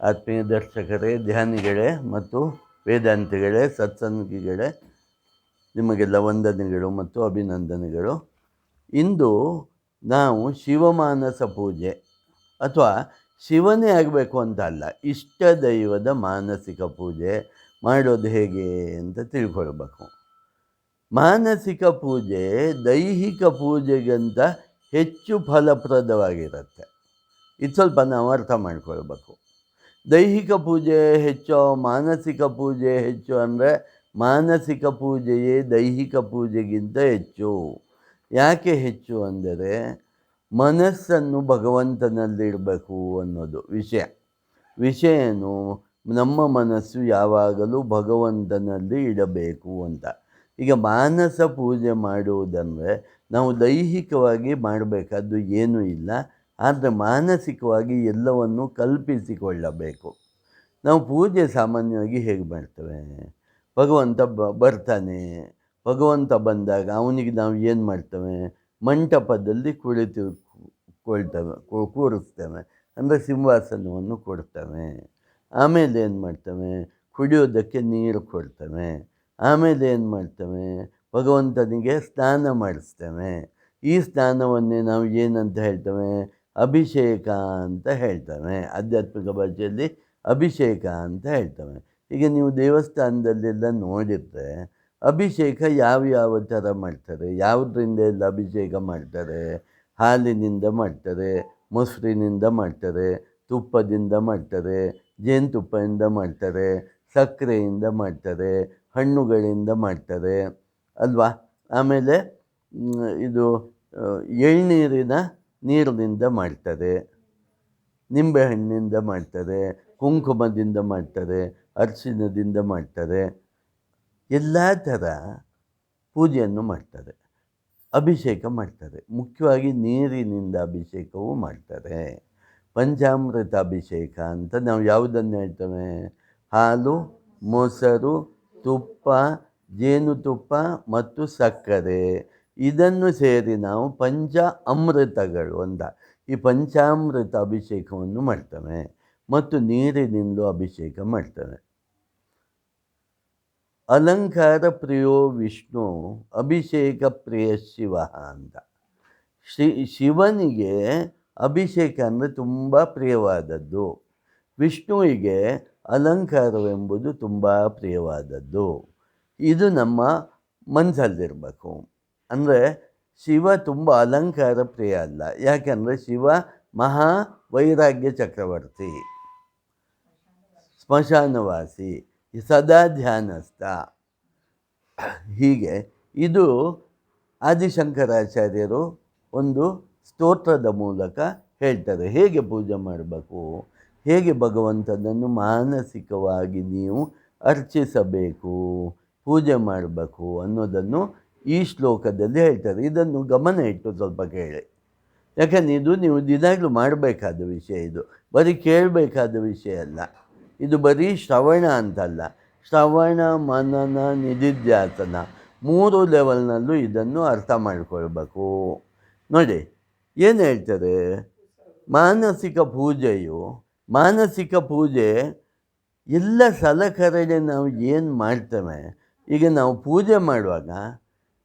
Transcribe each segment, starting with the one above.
ಆತ್ಮೀಯ ದರ್ಶಕರೇ, ಧ್ಯಾನಿಗಳೇ ಮತ್ತು ವೇದಾಂತಿಗಳೇ, ಸತ್ಸಂಗಿಗಳೇ, ನಿಮಗೆಲ್ಲ ವಂದನೆಗಳು ಮತ್ತು ಅಭಿನಂದನೆಗಳು. ಇಂದು ನಾವು ಶಿವಮಾನಸ ಪೂಜೆ ಅಥವಾ ಶಿವನೇ ಆಗಬೇಕು ಅಂತ ಅಲ್ಲ, ಇಷ್ಟ ದೈವದ ಮಾನಸಿಕ ಪೂಜೆ ಮಾಡೋದು ಹೇಗೆ ಅಂತ ತಿಳ್ಕೊಳ್ಬೇಕು. ಮಾನಸಿಕ ಪೂಜೆ ದೈಹಿಕ ಪೂಜೆಗಿಂತ ಹೆಚ್ಚು ಫಲಪ್ರದವಾಗಿರುತ್ತೆ. ಇದು ಸ್ವಲ್ಪ ನಾವು ಅರ್ಥ ಮಾಡ್ಕೊಳ್ಬೇಕು. ದೈಹಿಕ ಪೂಜೆ ಹೆಚ್ಚು, ಮಾನಸಿಕ ಪೂಜೆ ಹೆಚ್ಚು ಅಂದರೆ ಮಾನಸಿಕ ಪೂಜೆಯೇ ದೈಹಿಕ ಪೂಜೆಗಿಂತ ಹೆಚ್ಚು. ಯಾಕೆ ಹೆಚ್ಚು ಅಂದರೆ ಮನಸ್ಸನ್ನು ಭಗವಂತನಲ್ಲಿಡಬೇಕು ಅನ್ನೋದು ವಿಷಯ. ವಿಷಯನು ನಮ್ಮ ಮನಸ್ಸು ಯಾವಾಗಲೂ ಭಗವಂತನಲ್ಲಿ ಇಡಬೇಕು ಅಂತ. ಈಗ ಮಾನಸ ಪೂಜೆ ಮಾಡುವುದಂದರೆ ನಾವು ದೈಹಿಕವಾಗಿ ಮಾಡಬೇಕಾದ್ದು ಏನೂ ಇಲ್ಲ. ಆದರೆ ಮಾನಸಿಕವಾಗಿ ಎಲ್ಲವನ್ನು ಕಲ್ಪಿಸಿಕೊಳ್ಳಬೇಕು. ನಾವು ಪೂಜೆ ಸಾಮಾನ್ಯವಾಗಿ ಹೇಗೆ ಮಾಡ್ತೇವೆ? ಭಗವಂತ ಬ, ಬರ್ತಾನೆ. ಭಗವಂತ ಬಂದಾಗ ಅವನಿಗೆ ನಾವು ಏನು ಮಾಡ್ತೇವೆ? ಮಂಟಪದಲ್ಲಿ ಕುಳಿತು ಕೊಳ್ತೇವೆ ಕೂರಿಸ್ತೇವೆ. ಅಂದರೆ ಸಿಂಹಾಸನವನ್ನು ಕೊಡ್ತೇವೆ. ಆಮೇಲೆ ಏನು ಮಾಡ್ತೇವೆ? ಕುಡಿಯೋದಕ್ಕೆ ನೀರು ಕೊಡ್ತೇವೆ. ಆಮೇಲೆ ಏನು ಮಾಡ್ತೇವೆ? ಭಗವಂತನಿಗೆ ಸ್ನಾನ ಮಾಡಿಸ್ತೇವೆ. ಈ ಸ್ನಾನವನ್ನೇ ನಾವು ಏನಂತ ಹೇಳ್ತೇವೆ? ಅಭಿಷೇಕ ಅಂತ ಹೇಳ್ತಾನೆ. ಆಧ್ಯಾತ್ಮಿಕ ಭಾಷೆಯಲ್ಲಿ ಅಭಿಷೇಕ ಅಂತ ಹೇಳ್ತಾನೆ. ಈಗ ನೀವು ದೇವಸ್ಥಾನದಲ್ಲೆಲ್ಲ ನೋಡಿದ್ರೆ ಅಭಿಷೇಕ ಯಾವ ಯಾವ ಥರ ಮಾಡ್ತಾರೆ? ಯಾವುದರಿಂದ ಎಲ್ಲ ಅಭಿಷೇಕ ಮಾಡ್ತಾರೆ? ಹಾಲಿನಿಂದ ಮಾಡ್ತಾರೆ, ಮೊಸರಿನಿಂದ ಮಾಡ್ತಾರೆ, ತುಪ್ಪದಿಂದ ಮಾಡ್ತಾರೆ ಜೇನುತುಪ್ಪದಿಂದ ಮಾಡ್ತಾರೆ, ಸಕ್ಕರೆಯಿಂದ ಮಾಡ್ತಾರೆ, ಹಣ್ಣುಗಳಿಂದ ಮಾಡ್ತಾರೆ, ಅಲ್ವಾ? ಆಮೇಲೆ ಇದು ಎಳ್ನೀರಿನ ನೀರಿನಿಂದ ಮಾಡ್ತಾರೆ ನಿಂಬೆಹಣ್ಣಿಂದ ಮಾಡ್ತಾರೆ ಕುಂಕುಮದಿಂದ ಮಾಡ್ತಾರೆ ಅರಿಶಿನದಿಂದ ಮಾಡ್ತಾರೆ ಎಲ್ಲ ಥರ ಪೂಜೆಯನ್ನು ಮಾಡ್ತಾರೆ ಅಭಿಷೇಕ ಮಾಡ್ತಾರೆ ಮುಖ್ಯವಾಗಿ ನೀರಿನಿಂದ ಅಭಿಷೇಕವೂ ಮಾಡ್ತಾರೆ ಪಂಚಾಮೃತ ಅಭಿಷೇಕ ಅಂತ ನಾವು ಯಾವುದನ್ನು ಹೇಳ್ತೇವೆ? ಹಾಲು, ಮೊಸರು, ತುಪ್ಪ, ಜೇನುತುಪ್ಪ ಮತ್ತು ಸಕ್ಕರೆ. ಇದನ್ನು ಸೇರಿ ನಾವು ಪಂಚ ಅಮೃತಗಳು ಅಂತ ಈ ಪಂಚಾಮೃತ ಅಭಿಷೇಕವನ್ನು ಮಾಡ್ತೇವೆ ಮತ್ತು ನೀರಿನಿಂದಲೂ ಅಭಿಷೇಕ ಮಾಡ್ತೇವೆ. ಅಲಂಕಾರ ಪ್ರಿಯೋ ವಿಷ್ಣು ಅಭಿಷೇಕ ಪ್ರಿಯ ಶಿವ ಅಂತ. ಶ್ರೀ ಶಿವನಿಗೆ ಅಭಿಷೇಕ ಅಂದರೆ ತುಂಬ ಪ್ರಿಯವಾದದ್ದು. ವಿಷ್ಣುವಿಗೆ ಅಲಂಕಾರವೆಂಬುದು ತುಂಬ ಪ್ರಿಯವಾದದ್ದು. ಇದು ನಮ್ಮ ಮನಸ್ಸಲ್ಲಿರಬೇಕು ಅಂದರೆ ಶಿವ ತುಂಬ ಅಲಂಕಾರ ಪ್ರಿಯ ಅಲ್ಲ. ಯಾಕೆಂದರೆ ಶಿವ ಮಹಾ ವೈರಾಗ್ಯ ಚಕ್ರವರ್ತಿ, ಸ್ಮಶಾನವಾಸಿ, ಸದಾ ಧ್ಯಾನಸ್ಥ. ಹೀಗೆ ಇದು ಆದಿಶಂಕರಾಚಾರ್ಯರು ಒಂದು ಸ್ತೋತ್ರದ ಮೂಲಕ ಹೇಳ್ತಾರೆ. ಹೇಗೆ ಪೂಜೆ ಮಾಡಬೇಕು? ಹೇಗೆ ಭಗವಂತನನ್ನು ಮಾನಸಿಕವಾಗಿ ನೀವು ಅರ್ಚಿಸಬೇಕು? ಪೂಜೆ ಮಾಡಬೇಕು ಅನ್ನೋದನ್ನು ಈ ಶ್ಲೋಕದಲ್ಲಿ ಹೇಳ್ತಾರೆ, ಇದನ್ನು ಗಮನ ಇಟ್ಟು ಸ್ವಲ್ಪ ಕೇಳಿ. ಯಾಕಂದರೆ ಇದು ನೀವು ದಿನಾಗಲೂ ಮಾಡಬೇಕಾದ ವಿಷಯ ಇದು, ಬರೀ ಕೇಳಬೇಕಾದ ವಿಷಯ ಅಲ್ಲ. ಇದು ಬರೀ ಶ್ರವಣ ಅಂತಲ್ಲ. ಶ್ರವಣ, ಮನನ, ನಿಧಿಧ್ಯಾಸನ ಮೂರು ಲೆವೆಲ್ನಲ್ಲೂ ಇದನ್ನು ಅರ್ಥ ಮಾಡಿಕೊಳ್ಬೇಕು. ನೋಡಿ, ಏನು ಹೇಳ್ತಾರೆ? ಮಾನಸಿಕ ಪೂಜೆಯು, ಮಾನಸಿಕ ಪೂಜೆ ಎಲ್ಲ ಸಲಕರಣೆ ನಾವು ಏನು ಮಾಡ್ತೇವೆ? ಈಗ ನಾವು ಪೂಜೆ ಮಾಡುವಾಗ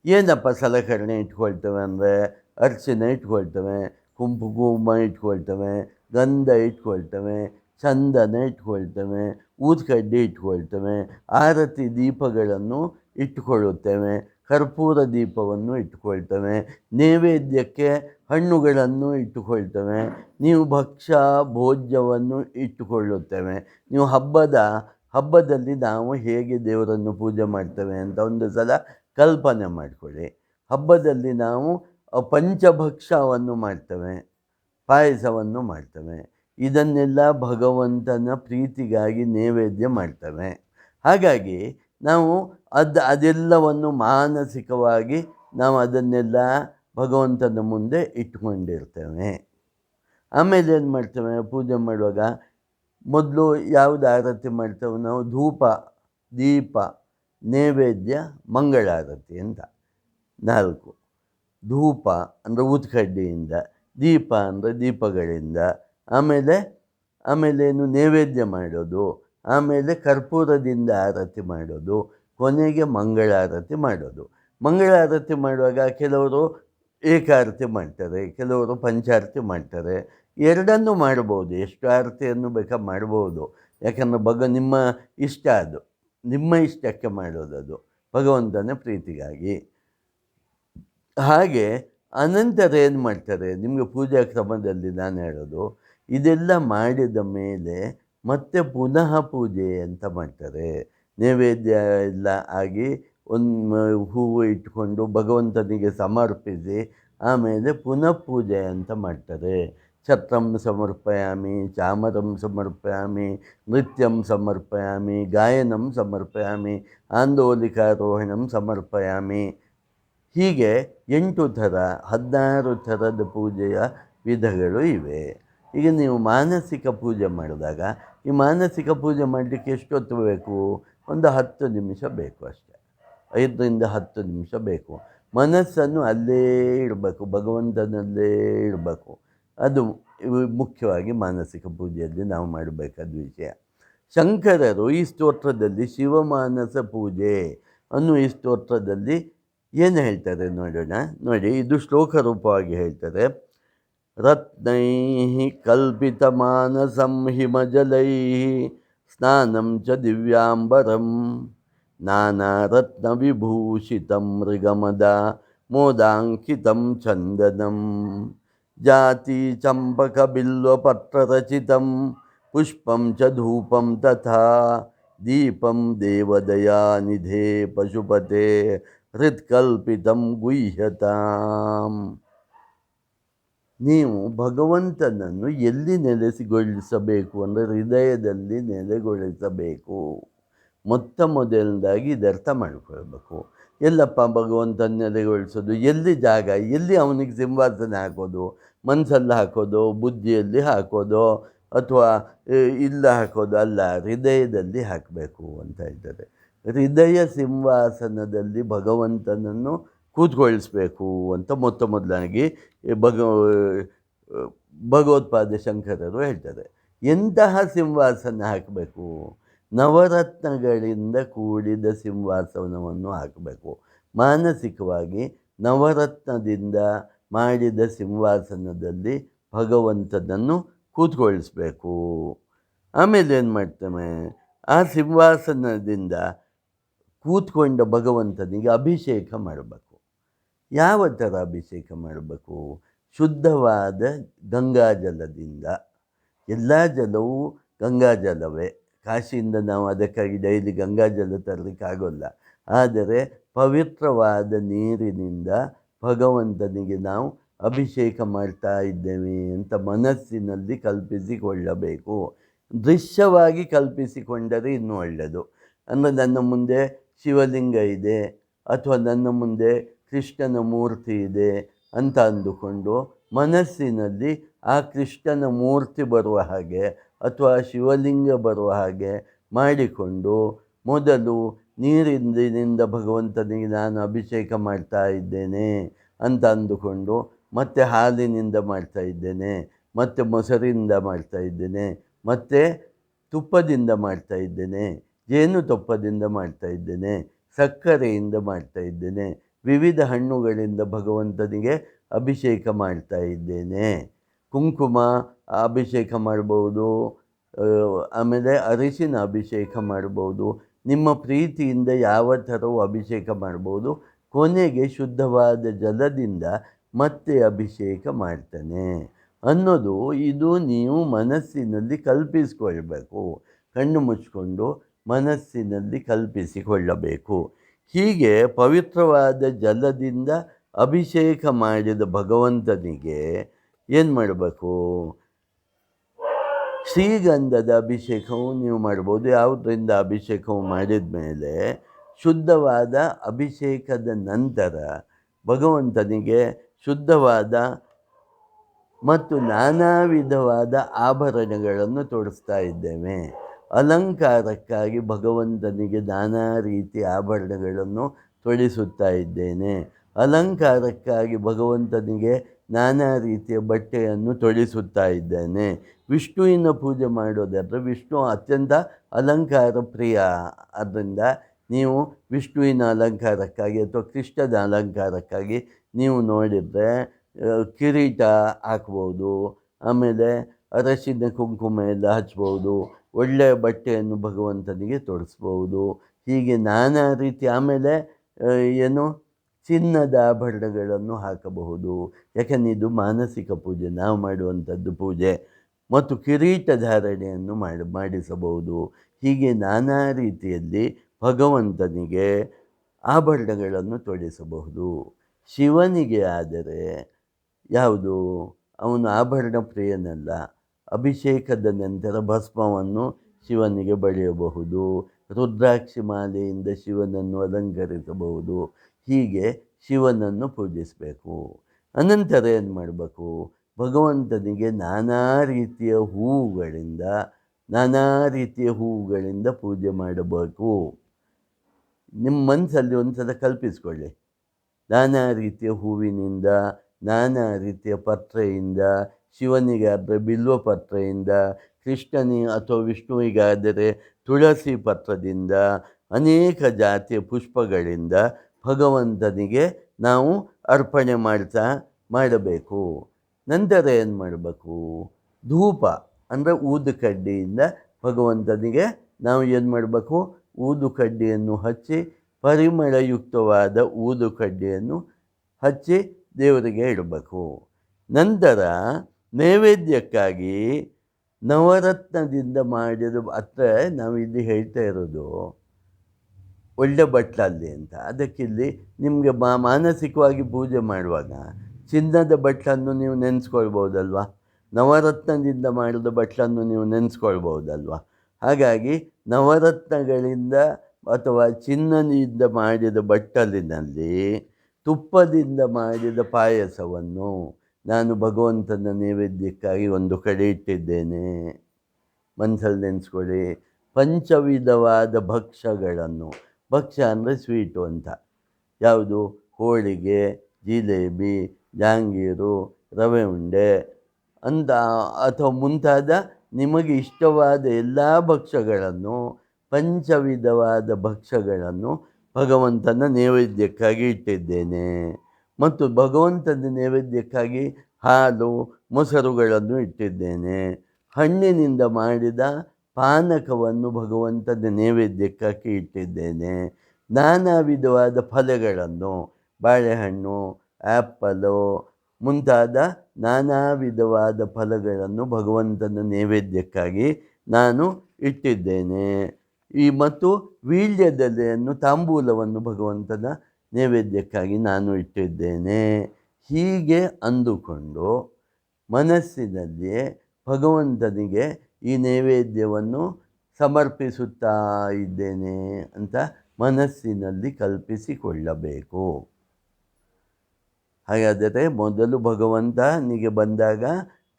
ಏನಪ್ಪ ಸಲಕರಣೆ ಇಟ್ಕೊಳ್ತೇವೆ ಅಂದರೆ ಅರ್ಚನೆ ಇಟ್ಕೊಳ್ತೇವೆ ಕುಂಕುಮ ಇಟ್ಕೊಳ್ತೇವೆ, ಗಂಧ ಇಟ್ಕೊಳ್ತೇವೆ, ಚಂದನ ಇಟ್ಕೊಳ್ತೇವೆ, ಊದ್ಕಡ್ಡಿ ಇಟ್ಕೊಳ್ತವೆ, ಆರತಿ ದೀಪಗಳನ್ನು ಇಟ್ಟುಕೊಳ್ಳುತ್ತೇವೆ ಕರ್ಪೂರ ದೀಪವನ್ನು ಇಟ್ಟುಕೊಳ್ತವೆ ನೈವೇದ್ಯಕ್ಕೆ ಹಣ್ಣುಗಳನ್ನು ಇಟ್ಟುಕೊಳ್ತವೆ ನೀವು ಭಕ್ಷ್ಯ ಭೋಜ್ಯವನ್ನು ಇಟ್ಟುಕೊಳ್ಳುತ್ತೇವೆ ನೀವು ಹಬ್ಬದ, ಹಬ್ಬದಲ್ಲಿ ನಾವು ಹೇಗೆ ದೇವರನ್ನು ಪೂಜೆ ಮಾಡ್ತೇವೆ ಅಂತ ಒಂದು ಸಲ ಕಲ್ಪನೆ ಮಾಡಿಕೊಳ್ಳಿ. ಹಬ್ಬದಲ್ಲಿ ನಾವು ಪಂಚಭಕ್ಷವನ್ನು ಮಾಡ್ತೇವೆ, ಪಾಯಸವನ್ನು ಮಾಡ್ತೇವೆ. ಇದನ್ನೆಲ್ಲ ಭಗವಂತನ ಪ್ರೀತಿಗಾಗಿ ನೈವೇದ್ಯ ಮಾಡ್ತೇವೆ. ಹಾಗಾಗಿ ನಾವು ಅದು, ಅದೆಲ್ಲವನ್ನು ಮಾನಸಿಕವಾಗಿ ನಾವು ಅದನ್ನೆಲ್ಲ ಭಗವಂತನ ಮುಂದೆ ಇಟ್ಕೊಂಡಿರ್ತೇವೆ. ಆಮೇಲೆ ಏನು ಮಾಡ್ತೇವೆ, ಪೂಜೆ ಮಾಡುವಾಗ ಮೊದಲು ಯಾವುದು ಆರತಿ ಮಾಡ್ತೇವೆ ನಾವು? ಧೂಪ, ದೀಪ. ನೈವೇದ್ಯ ಮಂಗಳಾರತಿ ಅಂತ. ನಾಲ್ಕು, ಧೂಪ ಅಂದರೆ ಊದ್ಕಡ್ಡಿಯಿಂದ ದೀಪ ಅಂದರೆ ದೀಪಗಳಿಂದ, ಆಮೇಲೆ ಆಮೇಲೆ ಏನು ನೈವೇದ್ಯ ಮಾಡೋದು, ಆಮೇಲೆ ಕರ್ಪೂರದಿಂದ ಆರತಿ ಮಾಡೋದು, ಕೊನೆಗೆ ಮಂಗಳಾರತಿ ಮಾಡೋದು. ಮಂಗಳಾರತಿ ಮಾಡುವಾಗ ಕೆಲವರು ಏಕಾರತಿ ಮಾಡ್ತಾರೆ, ಕೆಲವರು ಪಂಚಾರತಿ ಮಾಡ್ತಾರೆ. ಎರಡನ್ನೂ ಮಾಡ್ಬೋದು, ಎಷ್ಟು ಆರತಿಯನ್ನು ಬೇಕಾ ಮಾಡ್ಬೋದು. ಯಾಕಂದರೆ ಬಗ್ಗೆ ನಿಮ್ಮ ಇಷ್ಟ ಅದು. ನಿಮ್ಮ ಇಷ್ಟಕ್ಕೆ ಮಾಡೋದು ಅದು ಭಗವಂತನ ಪ್ರೀತಿಗಾಗಿ. ಹಾಗೆ ಅನಂತರ ಏನು ಮಾಡ್ತಾರೆ? ನಿಮಗೆ ಪೂಜಾ ಕ್ರಮದಲ್ಲಿ ನಾನು ಹೇಳೋದು, ಇದೆಲ್ಲ ಮಾಡಿದ ಮೇಲೆ ಮತ್ತೆ ಪುನಃ ಪೂಜೆ ಅಂತ ಮಾಡ್ತಾರೆ. ನೈವೇದ್ಯ ಎಲ್ಲ ಆಗಿ ಒಂದು ಹೂವು ಇಟ್ಕೊಂಡು ಭಗವಂತನಿಗೆ ಸಮರ್ಪಿಸಿ ಆಮೇಲೆ ಪುನಃ ಪೂಜೆ ಅಂತ ಮಾಡ್ತಾರೆ. ಛತ್ರಂ ಸಮರ್ಪಯಾಮಿ, ಚಾಮರಂ ಸಮರ್ಪಯಾಮಿ, ನೃತ್ಯಂ ಸಮರ್ಪಯಾಮಿ, ಗಾಯನಂ ಸಮರ್ಪಯಾಮಿ ಆಂದೋಲಿಕಾರೋಹಣಂ ಸಮರ್ಪಯಾಮಿ. ಹೀಗೆ ಎಂಟು ಥರ, ಹದಿನಾರು ಥರದ ಪೂಜೆಯ ವಿಧಗಳು ಇವೆ. ಈಗ ನೀವು ಮಾನಸಿಕ ಪೂಜೆ ಮಾಡಿದಾಗ, ಈ ಮಾನಸಿಕ ಪೂಜೆ ಮಾಡಲಿಕ್ಕೆ ಎಷ್ಟೊತ್ತು ಬೇಕು? ಒಂದು ಹತ್ತು ನಿಮಿಷ ಬೇಕು ಅಷ್ಟೆ. ಐದರಿಂದ ಹತ್ತು ನಿಮಿಷ ಬೇಕು. ಮನಸ್ಸನ್ನು ಅಲ್ಲೇ ಇಡಬೇಕು, ಭಗವಂತನಲ್ಲೇ ಇಡಬೇಕು. ಅದು ಮುಖ್ಯವಾಗಿ ಮಾನಸಿಕ ಪೂಜೆಯಲ್ಲಿ ನಾವು ಮಾಡಬೇಕಾದ ವಿಷಯ. ಶಂಕರರು ಈ ಸ್ತೋತ್ರದಲ್ಲಿ ಶಿವಮಾನಸ ಪೂಜೆ ಅನ್ನು ಈ ಸ್ತೋತ್ರದಲ್ಲಿ ಏನು ಹೇಳ್ತಾರೆ ನೋಡೋಣ. ನೋಡಿ, ಇದು ಶ್ಲೋಕ ರೂಪವಾಗಿ ಹೇಳ್ತಾರೆ. ರತ್ನೈ ಕಲ್ಪಿತ ಮಾನಸಂ ಹಿಮಜಲೈ ಸ್ನಾನಂ ಚ ದಿವ್ಯಾಂಬರಂ ನಾನಾ ರತ್ನ ವಿಭೂಷಿತ ಮೃಗಮದ ಮೋದಾಂಕಿತಂ ಚಂದನಂ. ಜಾತಿ ಚಂಪಕಬಿಲ್ವಪತ್ರರಚಿತಂ ಪುಷ್ಪಂ ಚ ಧೂಪಂ ತಥಾ ದೀಪಂ ದೇವದಯಾನಿಧೇ ಪಶುಪತೆ ಹೃತ್ಕಲ್ಪಿತಂ ಗುಹ್ಯತಾಂ ನೀವು ಭಗವಂತನನ್ನು ಎಲ್ಲಿ ನೆಲೆಸಿಗೊಳಿಸಬೇಕು ಅಂದರೆ ಹೃದಯದಲ್ಲಿ ನೆಲೆಗೊಳಿಸಬೇಕು. ಮೊತ್ತ ಮೊದಲನೇದಾಗಿ ಇದರ್ಥ ಮಾಡ್ಕೊಳ್ಬೇಕು. ಎಲ್ಲಪ್ಪ ಭಗವಂತನ ನೆಲೆಗೊಳಿಸೋದು? ಎಲ್ಲಿ ಜಾಗ? ಎಲ್ಲಿ ಅವನಿಗೆ ಸಿಂಹಾಸನ ಹಾಕೋದು? ಮನಸ್ಸಲ್ಲಿ ಹಾಕೋದು? ಬುದ್ಧಿಯಲ್ಲಿ ಹಾಕೋದು? ಅಥವಾ ಇಲ್ಲ ಹಾಕೋದು? ಅಲ್ಲ, ಹೃದಯದಲ್ಲಿ ಹಾಕಬೇಕು ಅಂತ ಇದ್ದಾರೆ. ಹೃದಯ ಸಿಂಹಾಸನದಲ್ಲಿ ಭಗವಂತನನ್ನು ಕೂತ್ಕೊಳಿಸ್ಬೇಕು ಅಂತ ಮೊತ್ತ ಮೊದಲಾಗಿ ಭಗ, ಭಗವತ್ಪಾದ ಶಂಕರರು ಹೇಳ್ತಾರೆ. ಎಂತಹ ಸಿಂಹಾಸನ ಹಾಕಬೇಕು? ನವರತ್ನಗಳಿಂದ ಕೂಡಿದ ಸಿಂಹಾಸನವನ್ನು ಹಾಕಬೇಕು. ಮಾನಸಿಕವಾಗಿ ನವರತ್ನದಿಂದ ಮಾಡಿದ ಸಿಂಹಾಸನದಲ್ಲಿ ಭಗವಂತನನ್ನು ಕೂತ್ಕೊಳಿಸ್ಬೇಕು. ಆಮೇಲೆ ಏನು ಮಾಡ್ತೇವೆ? ಆ ಸಿಂಹಾಸನದಿಂದ ಕೂತ್ಕೊಂಡ ಭಗವಂತನಿಗೆ ಅಭಿಷೇಕ ಮಾಡಬೇಕು. ಯಾವ ಥರ ಅಭಿಷೇಕ ಮಾಡಬೇಕು? ಶುದ್ಧವಾದ ಗಂಗಾಜಲದಿಂದ ಎಲ್ಲ ಜಲವೂ ಗಂಗಾಜಲವೇ ಕಾಶಿಯಿಂದ ನಾವು ಅದಕ್ಕಾಗಿ ಡೈಲಿ ಗಂಗಾಜಲ ತರಲಿಕ್ಕಾಗೋಲ್ಲ. ಆದರೆ ಪವಿತ್ರವಾದ ನೀರಿನಿಂದ ಭಗವಂತನಿಗೆ ನಾವು ಅಭಿಷೇಕ ಮಾಡ್ತಾ ಇದ್ದೇವೆ ಅಂತ ಮನಸ್ಸಿನಲ್ಲಿ ಕಲ್ಪಿಸಿಕೊಳ್ಳಬೇಕು. ದೃಶ್ಯವಾಗಿ ಕಲ್ಪಿಸಿಕೊಂಡರೆ ಇನ್ನೂ ಒಳ್ಳೆಯದು ಅಂದರೆ ನನ್ನ ಮುಂದೆ ಶಿವಲಿಂಗ ಇದೆ, ಅಥವಾ ನನ್ನ ಮುಂದೆ ಕೃಷ್ಣನ ಮೂರ್ತಿ ಇದೆ ಅಂತ ಅಂದುಕೊಂಡು ಮನಸ್ಸಿನಲ್ಲಿ ಆ ಕೃಷ್ಣನ ಮೂರ್ತಿ ಬರುವ ಹಾಗೆ ಅಥವಾ ಶಿವಲಿಂಗ ಬರುವ ಹಾಗೆ ಮಾಡಿಕೊಂಡು ಮೊದಲು ನೀರಿನಿಂದ ಭಗವಂತನಿಗೆ ನಾನು ಅಭಿಷೇಕ ಮಾಡ್ತಾ ಇದ್ದೇನೆ ಅಂತ ಅಂದುಕೊಂಡು ಮತ್ತು ಹಾಲಿನಿಂದ ಮಾಡ್ತಾ ಇದ್ದೇನೆ, ಮತ್ತು ಮೊಸರಿಂದ ಮಾಡ್ತಾ ಇದ್ದೇನೆ, ಮತ್ತು ತುಪ್ಪದಿಂದ ಮಾಡ್ತಾ ಇದ್ದೇನೆ, ಜೇನು ತುಪ್ಪದಿಂದ ಮಾಡ್ತಾ ಇದ್ದೇನೆ, ಸಕ್ಕರೆಯಿಂದ ಮಾಡ್ತಾ ಇದ್ದೇನೆ, ವಿವಿಧ ಹಣ್ಣುಗಳಿಂದ ಭಗವಂತನಿಗೆ ಅಭಿಷೇಕ ಮಾಡ್ತಾ ಇದ್ದೇನೆ. ಕುಂಕುಮ ಅಭಿಷೇಕ ಮಾಡ್ಬೋದು ಆಮೇಲೆ ಅರಿಶಿನ ಅಭಿಷೇಕ ಮಾಡ್ಬೋದು. ನಿಮ್ಮ ಪ್ರೀತಿಯಿಂದ ಯಾವ ಥರವೂ ಅಭಿಷೇಕ ಮಾಡ್ಬೋದು. ಕೊನೆಗೆ ಶುದ್ಧವಾದ ಜಲದಿಂದ ಮತ್ತೆ ಅಭಿಷೇಕ ಮಾಡ್ತಾನೆ. ಅನ್ನೋದು ಇದು ನೀವು ಮನಸ್ಸಿನಲ್ಲಿ ಕಲ್ಪಿಸಿಕೊಳ್ಬೇಕು. ಕಣ್ಣು ಮುಚ್ಕೊಂಡು ಮನಸ್ಸಿನಲ್ಲಿ ಕಲ್ಪಿಸಿಕೊಳ್ಳಬೇಕು. ಹೀಗೆ ಪವಿತ್ರವಾದ ಜಲದಿಂದ ಅಭಿಷೇಕ ಮಾಡಿದ ಭಗವಂತನಿಗೆ ಏನು ಮಾಡಬೇಕು? ಶ್ರೀಗಂಧದ ಅಭಿಷೇಕವು ನೀವು ಮಾಡ್ಬೋದು. ಯಾವುದರಿಂದ ಅಭಿಷೇಕವು ಮಾಡಿದ ಮೇಲೆ ಶುದ್ಧವಾದ ಅಭಿಷೇಕದ ನಂತರ ಭಗವಂತನಿಗೆ ಶುದ್ಧವಾದ ಮತ್ತು ನಾನಾ ವಿಧವಾದ ಆಭರಣಗಳನ್ನು ತೊಡಿಸ್ತಾ ಇದ್ದೇವೆ. ಅಲಂಕಾರಕ್ಕಾಗಿ ಭಗವಂತನಿಗೆ ನಾನಾ ರೀತಿ ಆಭರಣಗಳನ್ನು ತೊಡಿಸುತ್ತಾ ಇದ್ದೇನೆ. ಅಲಂಕಾರಕ್ಕಾಗಿ ಭಗವಂತನಿಗೆ ನಾನಾ ರೀತಿಯ ಬಟ್ಟೆಯನ್ನು ತೊಡಿಸುತ್ತಾ ಇದ್ದೇನೆ. ವಿಷ್ಣುವಿನ ಪೂಜೆ ಮಾಡೋದಾದರೆ ವಿಷ್ಣು ಅತ್ಯಂತ ಅಲಂಕಾರ ಪ್ರಿಯ ಆದ್ದರಿಂದ ನೀವು ವಿಷ್ಣುವಿನ ಅಲಂಕಾರಕ್ಕಾಗಿ ಅಥವಾ ಕೃಷ್ಣದ ಅಲಂಕಾರಕ್ಕಾಗಿ ನೀವು ನೋಡಿದರೆ ಕಿರೀಟ ಹಾಕ್ಬೋದು, ಆಮೇಲೆ ಅರಶಿನ ಕುಂಕುಮ ಎಲ್ಲ ಹಚ್ಬೋದು ಒಳ್ಳೆಯ ಬಟ್ಟೆಯನ್ನು ಭಗವಂತನಿಗೆ ತೊಡಿಸ್ಬೋದು. ಹೀಗೆ ನಾನಾ ರೀತಿ, ಆಮೇಲೆ ಏನು? ಚಿನ್ನದ ಆಭರಣಗಳನ್ನು ಹಾಕಬಹುದು. ಯಾಕೆಂದರೆ ಇದು ಮಾನಸಿಕ ಪೂಜೆ, ನಾವು ಮಾಡುವಂಥದ್ದು ಪೂಜೆ. ಮತ್ತು ಕಿರೀಟ ಧಾರಣೆಯನ್ನು ಮಾಡಿ, ಮಾಡಿಸಬಹುದು. ಹೀಗೆ ನಾನಾ ರೀತಿಯಲ್ಲಿ ಭಗವಂತನಿಗೆ ಆಭರಣಗಳನ್ನು ತೊಡಿಸಬಹುದು. ಶಿವನಿಗೆ ಆದರೆ ಯಾವುದು? ಅವನು ಆಭರಣ ಪ್ರಿಯನಲ್ಲ. ಅಭಿಷೇಕದ ನಂತರ ಭಸ್ಮವನ್ನು ಶಿವನಿಗೆ ಬಳಿಯಬಹುದು. ರುದ್ರಾಕ್ಷಿ ಮಾಲೆಯಿಂದ ಶಿವನನ್ನು ಅಲಂಕರಿಸಬಹುದು. ಹೀಗೆ ಶಿವನನ್ನು ಪೂಜಿಸಬೇಕು. ಅನಂತರ ಏನು ಮಾಡಬೇಕು? ಭಗವಂತನಿಗೆ ನಾನಾ ರೀತಿಯ ಹೂವುಗಳಿಂದ, ನಾನಾ ರೀತಿಯ ಹೂವುಗಳಿಂದ ಪೂಜೆ ಮಾಡಬೇಕು. ನಿಮ್ಮ ಮನಸ್ಸಲ್ಲಿ ಒಂದು ಸಲ ಕಲ್ಪಿಸ್ಕೊಳ್ಳಿ. ನಾನಾ ರೀತಿಯ ಹೂವಿನಿಂದ, ನಾನಾ ರೀತಿಯ ಪತ್ರೆಯಿಂದ, ಶಿವನಿಗೆ ಆದರೆ ಬಿಲ್ವ ಪತ್ರೆಯಿಂದ, ಕೃಷ್ಣನಿ ಅಥವಾ ವಿಷ್ಣುವಿಗಾದರೆ ತುಳಸಿ ಪತ್ರದಿಂದ, ಅನೇಕ ಜಾತಿಯ ಪುಷ್ಪಗಳಿಂದ ಭಗವಂತನಿಗೆ ನಾವು ಅರ್ಪಣೆ ಮಾಡ್ತಾ, ಮಾಡಬೇಕು. ನಂತರ ಏನು ಮಾಡಬೇಕು? ಧೂಪ, ಅಂದರೆ ಊದು ಕಡ್ಡಿಯಿಂದ ಭಗವಂತನಿಗೆ ನಾವು ಏನು ಮಾಡಬೇಕು? ಊದು ಕಡ್ಡಿಯನ್ನು ಹಚ್ಚಿ, ಪರಿಮಳಯುಕ್ತವಾದ ಊದು ಕಡ್ಡಿಯನ್ನು ಹಚ್ಚಿ ದೇವರಿಗೆ ಇಡಬೇಕು. ನಂತರ ನೈವೇದ್ಯಕ್ಕಾಗಿ ನವರತ್ನದಿಂದ ಮಾಡಿದ ಅತ್ತೆ ನಾವು ಇಲ್ಲಿ ಹೇಳ್ತಾ ಇರೋದು ಒಳ್ಳೆ ಬಟ್ಲಲ್ಲಿ ಅಂತ. ಅದಕ್ಕಿಲ್ಲಿ ನಿಮಗೆ ಮಾನಸಿಕವಾಗಿ ಪೂಜೆ ಮಾಡುವಾಗ ಚಿನ್ನದ ಬಟ್ಲನ್ನು ನೀವು ನೆನೆಸ್ಕೊಳ್ಬೋದಲ್ವ? ನವರತ್ನದಿಂದ ಮಾಡಿದ ಬಟ್ಲನ್ನು ನೀವು ನೆನೆಸ್ಕೊಳ್ಬೋದಲ್ವ? ಹಾಗಾಗಿ ನವರತ್ನಗಳಿಂದ ಅಥವಾ ಚಿನ್ನದಿಂದ ಮಾಡಿದ ಬಟ್ಟಲಿನಲ್ಲಿ ತುಪ್ಪದಿಂದ ಮಾಡಿದ ಪಾಯಸವನ್ನು ನಾನು ಭಗವಂತನ ನೈವೇದ್ಯಕ್ಕಾಗಿ ಒಂದು ಕಡೆ ಇಟ್ಟಿದ್ದೇನೆ. ಮನಸ್ಸಲ್ಲಿ ನೆನೆಸ್ಕೊಳ್ಳಿ. ಪಂಚವಿಧವಾದ ಭಕ್ಷ್ಯಗಳನ್ನು. ಭಕ್ಷ್ಯ ಅಂದರೆ ಸ್ವೀಟು ಅಂತ. ಯಾವುದು? ಹೋಳಿಗೆ, ಜಿಲೇಬಿ, ಜಾಂಗೀರು, ರವೆ ಉಂಡೆ ಅಂತ ಅಥವಾ ಮುಂತಾದ ನಿಮಗೆ ಇಷ್ಟವಾದ ಎಲ್ಲ ಭಕ್ಷ್ಯಗಳನ್ನು, ಪಂಚವಿಧವಾದ ಭಕ್ಷ್ಯಗಳನ್ನು ಭಗವಂತನ ನೈವೇದ್ಯಕ್ಕಾಗಿ ಇಟ್ಟಿದ್ದೇನೆ. ಮತ್ತು ಭಗವಂತನ ನೈವೇದ್ಯಕ್ಕಾಗಿ ಹಾಲು, ಮೊಸರುಗಳನ್ನು ಇಟ್ಟಿದ್ದೇನೆ. ಹಣ್ಣಿನಿಂದ ಮಾಡಿದ ಪಾನಕವನ್ನು ಭಗವಂತನ ನೈವೇದ್ಯಕ್ಕಾಗಿ ಇಟ್ಟಿದ್ದೇನೆ. ನಾನಾ ವಿಧವಾದ ಫಲಗಳನ್ನು, ಬಾಳೆಹಣ್ಣು, ಆ್ಯಪಲು, ಮುಂತಾದ ನಾನಾ ವಿಧವಾದ ಫಲಗಳನ್ನು ಭಗವಂತನ ನೈವೇದ್ಯಕ್ಕಾಗಿ ನಾನು ಇಟ್ಟಿದ್ದೇನೆ. ಈ ಮತ್ತು ವೀಳ್ಯದೆಲೆಯನ್ನು, ತಾಂಬೂಲವನ್ನು ಭಗವಂತನ ನೈವೇದ್ಯಕ್ಕಾಗಿ ನಾನು ಇಟ್ಟಿದ್ದೇನೆ. ಹೀಗೆ ಅಂದುಕೊಂಡು ಮನಸ್ಸಿನಲ್ಲಿ ಭಗವಂತನಿಗೆ ಈ ನೈವೇದ್ಯವನ್ನು ಸಮರ್ಪಿಸುತ್ತಾ ಇದ್ದೇನೆ ಅಂತ ಮನಸ್ಸಿನಲ್ಲಿ ಕಲ್ಪಿಸಿಕೊಳ್ಳಬೇಕು. ಹಾಗಾದರೆ ಮೊದಲು ಭಗವಂತನಿಗೆ ಬಂದಾಗ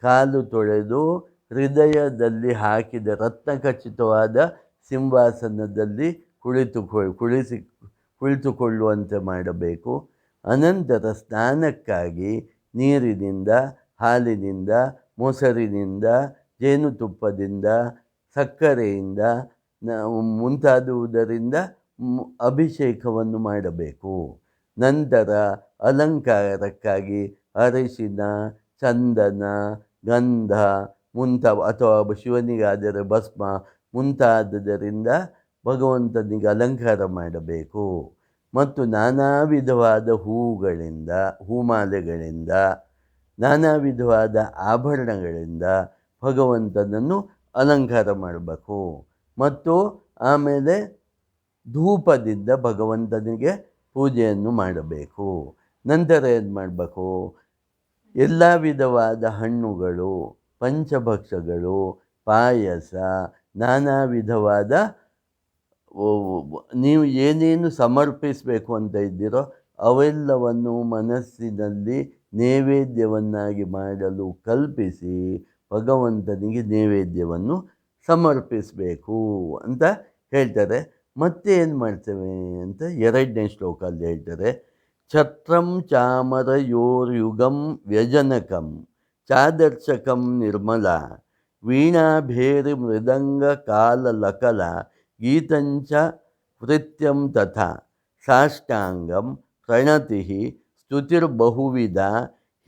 ಕಾಲು ತೊಳೆದು ಹೃದಯದಲ್ಲಿ ಹಾಕಿದ ರತ್ನಖಚಿತವಾದ ಸಿಂಹಾಸನದಲ್ಲಿ ಕುಳಿತುಕೊ ಕುಳಿಸಿ, ಕುಳಿತುಕೊಳ್ಳುವಂತೆ ಮಾಡಬೇಕು. ಅನಂತರ ಸ್ನಾನಕ್ಕಾಗಿ ನೀರಿನಿಂದ, ಹಾಲಿನಿಂದ, ಮೊಸರಿನಿಂದ ಜೇನುತುಪ್ಪದಿಂದ ಸಕ್ಕರೆಯಿಂದ ಮುಂತಾದುವುದರಿಂದ ಅಭಿಷೇಕವನ್ನು ಮಾಡಬೇಕು. ನಂತರ ಅಲಂಕಾರಕ್ಕಾಗಿ ಅರಿಶಿನ, ಚಂದನ, ಗಂಧ ಮುಂತ ಅಥವಾ ಶಿವನಿಗಾದರೆ ಭಸ್ಮ ಮುಂತಾದುದರಿಂದ ಭಗವಂತನಿಗೆ ಅಲಂಕಾರ ಮಾಡಬೇಕು. ಮತ್ತು ನಾನಾ ವಿಧವಾದ ಹೂವುಗಳಿಂದ ಹೂಮಾಲೆಗಳಿಂದ, ನಾನಾ ವಿಧವಾದ ಆಭರಣಗಳಿಂದ ಭಗವಂತನನ್ನು ಅಲಂಕಾರ ಮಾಡಬೇಕು. ಮತ್ತು ಆಮೇಲೆ ಧೂಪದಿಂದ ಭಗವಂತನಿಗೆ ಪೂಜೆಯನ್ನು ಮಾಡಬೇಕು. ನಂತರ ಏನು ಮಾಡಬೇಕು? ಎಲ್ಲ ವಿಧವಾದ ಹಣ್ಣುಗಳು, ಪಂಚಭಕ್ಷಗಳು, ಪಾಯಸ, ನಾನಾ ವಿಧವಾದ ನೀವು ಏನೇನು ಸಮರ್ಪಿಸಬೇಕು ಅಂತ ಇದ್ದೀರೋ ಅವೆಲ್ಲವನ್ನು ಮನಸ್ಸಿನಲ್ಲಿ ನೈವೇದ್ಯವನ್ನಾಗಿ ಮಾಡಲು ಕಲ್ಪಿಸಿ ಭಗವಂತನಿಗೆ ನೈವೇದ್ಯವನ್ನು ಸಮರ್ಪಿಸಬೇಕು ಅಂತ ಹೇಳ್ತಾರೆ. ಮತ್ತೆ ಏನು ಮಾಡ್ತೇವೆ ಅಂತ ಎರಡನೇ ಶ್ಲೋಕಲ್ಲಿ ಹೇಳ್ತಾರೆ. ಛತ್ರಂ ಚಾಮರಯೋರ್ಯುಗಂ ವ್ಯಜನಕಂ ಚಾದರ್ಶಕಂ ನಿರ್ಮಲ ವೀಣಾಭೇರಿ ಮೃದಂಗ ಕಾಲಲಕಲ ಗೀತಂಚ ವೃತ್ಯಂ ತಥಾ ಸಾಷ್ಟಾಂಗಂ ಪ್ರಣತಿ ಸ್ತುತಿರ್ಬಹುವಿಧ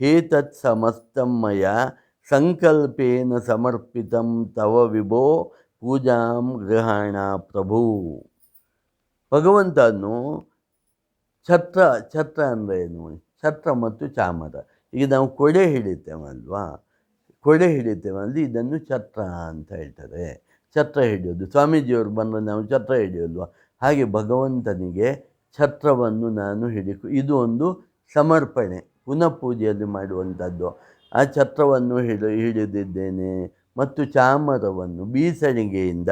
ಹೇತತ್ ಸಮಸ್ತಂ ಮಯ ಸಂಕಲ್ಪೇನ ಸಮರ್ಪಿತಂ ತವ ವಿಭೋ ಪೂಜಾಂ ಗೃಹಾಣ ಪ್ರಭು. ಭಗವಂತನು ಛತ್ರ ಛತ್ರ ಅಂದರೆ ಏನು? ಛತ್ರ ಮತ್ತು ಚಾಮರ. ಈಗ ನಾವು ಕೊಡೆ ಹಿಡಿತೇವಲ್ವಾ? ಕೊಡೆ ಹಿಡಿತೇವಲ್ಲಿ ಇದನ್ನು ಛತ್ರ ಅಂತ ಹೇಳ್ತಾರೆ. ಛತ್ರ ಹಿಡಿಯೋದು. ಸ್ವಾಮೀಜಿಯವರು ಬಂದರೆ ನಾವು ಛತ್ರ ಹಿಡಿಯೋಲ್ವ? ಹಾಗೆ ಭಗವಂತನಿಗೆ ಛತ್ರವನ್ನು ನಾನು ಹಿಡಿಕು, ಇದು ಒಂದು ಸಮರ್ಪಣೆ. ಪುನಃ ಪೂಜೆಯಲ್ಲಿ ಮಾಡುವಂಥದ್ದು. ಆ ಛತ್ರವನ್ನು ಹಿಡಿ ಹಿಡಿದಿದ್ದೇನೆ ಮತ್ತು ಚಾಮರವನ್ನು ಬೀಸಣಿಗೆಯಿಂದ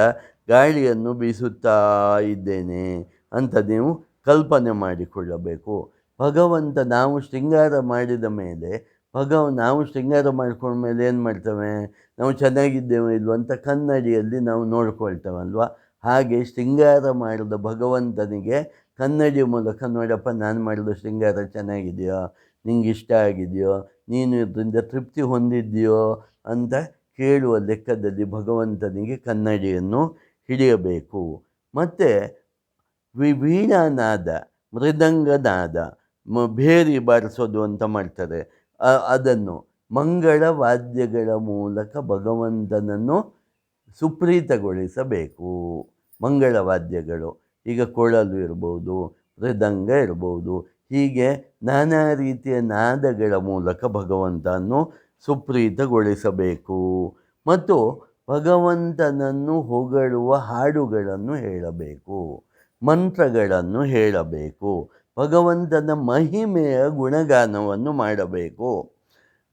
ಗಾಳಿಯನ್ನು ಬೀಸುತ್ತಾ ಇದ್ದೇನೆ ಅಂತ ನೀವು ಕಲ್ಪನೆ ಮಾಡಿಕೊಳ್ಳಬೇಕು. ಭಗವಂತ ನಾವು ಶೃಂಗಾರ ಮಾಡಿದ ಮೇಲೆ, ಭಗವ, ನಾವು ಶೃಂಗಾರ ಮಾಡ್ಕೊಂಡ ಮೇಲೆ ಏನು ಮಾಡ್ತೇವೆ? ನಾವು ಚೆನ್ನಾಗಿದ್ದೇವೆ ಇಲ್ವ ಅಂತ ಕನ್ನಡಿಯಲ್ಲಿ ನಾವು ನೋಡ್ಕೊಳ್ತೇವಲ್ವ? ಹಾಗೆ ಶೃಂಗಾರ ಮಾಡಿದ ಭಗವಂತನಿಗೆ ಕನ್ನಡಿ ಮೂಲಕ ನೋಡಪ್ಪ, ನಾನು ಮಾಡಿದ ಶೃಂಗಾರ ಚೆನ್ನಾಗಿದೆಯೋ? ನಿಂಗೆ ಇಷ್ಟ ಆಗಿದೆಯೋ? ನೀನು ಇದರಿಂದ ತೃಪ್ತಿ ಹೊಂದಿದ್ದೀಯೋ ಅಂತ ಕೇಳುವ ಲೆಕ್ಕದಲ್ಲಿ ಭಗವಂತನಿಗೆ ಕನ್ನಡಿಯನ್ನು ಹಿಡಿಯಬೇಕು. ಮತ್ತು ವಿವೀಣನಾದ, ಮೃದಂಗನಾದ ಭೇರಿ ಬಾರಿಸೋದು ಅಂತ ಮಾಡ್ತಾರೆ. ಅದನ್ನು ಮಂಗಳ ವಾದ್ಯಗಳ ಮೂಲಕ ಭಗವಂತನನ್ನು ಸುಪ್ರೀತಗೊಳಿಸಬೇಕು. ಮಂಗಳ ವಾದ್ಯಗಳು, ಈಗ ಕೊಳಲು ಇರ್ಬೋದು, ಮೃದಂಗ ಇರ್ಬೋದು ಹೀಗೆ ನಾನಾ ರೀತಿಯ ನಾದಗಳ ಮೂಲಕ ಭಗವಂತನನ್ನು ಸುಪ್ರೀತಗೊಳಿಸಬೇಕು. ಮತ್ತು ಭಗವಂತನನ್ನು ಹೊಗಳುವ ಹಾಡುಗಳನ್ನು ಹೇಳಬೇಕು, ಮಂತ್ರಗಳನ್ನು ಹೇಳಬೇಕು, ಭಗವಂತನ ಮಹಿಮೆಯ ಗುಣಗಾನವನ್ನು ಮಾಡಬೇಕು,